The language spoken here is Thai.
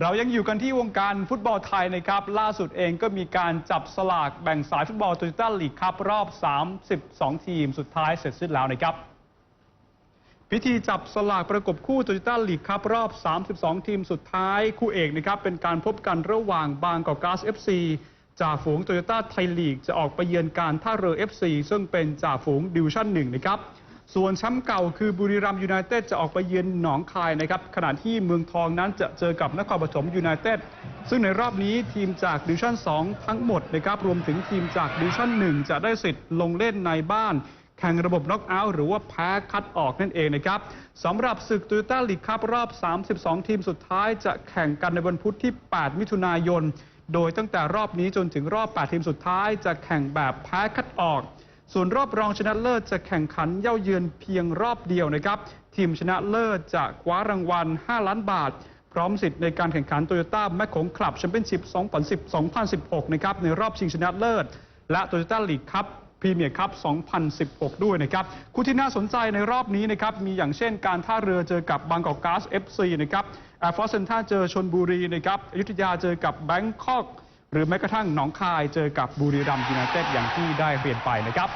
เรายังอยู่กันที่วงการฟุตบอลไทยนะครับ ล่าสุดเองก็มีการจับสลากแบ่งสายฟุตบอลโตโยต้าลีกครับรอบ 32 ทีมสุดท้ายเสร็จสิ้นแล้วนะครับ พิธีจับสลากประกบคู่โตโยต้าลีกครับรอบ 32 ทีมสุดท้ายคู่เอกนะครับเป็นการพบกันระหว่างบางกอกกาส FC จ่าฝูงโตโยต้าไทยลีกจะออกไปเยือนการท่าเรือ FC ซึ่งเป็นจ่าฝูงดิวชั่นหนึ่งนะครับ ส่วนแชมป์เก่าคือบุรีรัมย์ยูไนเต็ดจะออกไปเยือนหนองคายนะครับขณะที่เมืองทองนั้นจะเจอกับนครปฐมยูไนเต็ดซึ่งในรอบนี้ทีมจากดิวชั่น 2 ทั้งหมดนะครับรวมถึงทีมจากดิวชั่น 1 จะได้สิทธิ์ลงเล่นในบ้าน แข่งระบบน็อกเอาท์หรือว่าแพ้คัดออกนั่นเองนะครับสำหรับศึกตโยต้าลีกครับรอบ 32 ทีมสุดท้ายจะแข่งกันในวันพุธที่ 8 มิถุนายน โดยตั้งแต่รอบนี้จนถึงรอบ 8 ทีมสุดท้ายจะแข่งแบบแพ้คัดออก ส่วนรอบรองชนะเลิศจะแข่งขันเย่าเยือนเพียงรอบเดียวนะครับ ทีมชนะเลิศจะคว้ารางวัล 5 ล้านบาท พร้อมสิทธิ์ในการแข่งขันโตโยต้าแมคโขงคลับแชมเปี้ยนชิพ2010-2016 นะครับ ในรอบชิงชนะเลิศ และโตโยต้าลีกครับพรีเมียร์คัพ 2016 ด้วยนะครับ คู่ที่น่าสนใจในรอบนี้นะครับ มีอย่างเช่นการท่าเรือเจอกับบางกอกก๊าซ FC นะครับแอร์ฟอร์เซนท่าเจอชนบุรีนะครับอยุธยาเจอกับแบงคอก หรือแม้กระทั่งหนองคายเจอกับบุรีรัมย์ยูไนเต็ดอย่างที่ได้เรียนไปนะครับ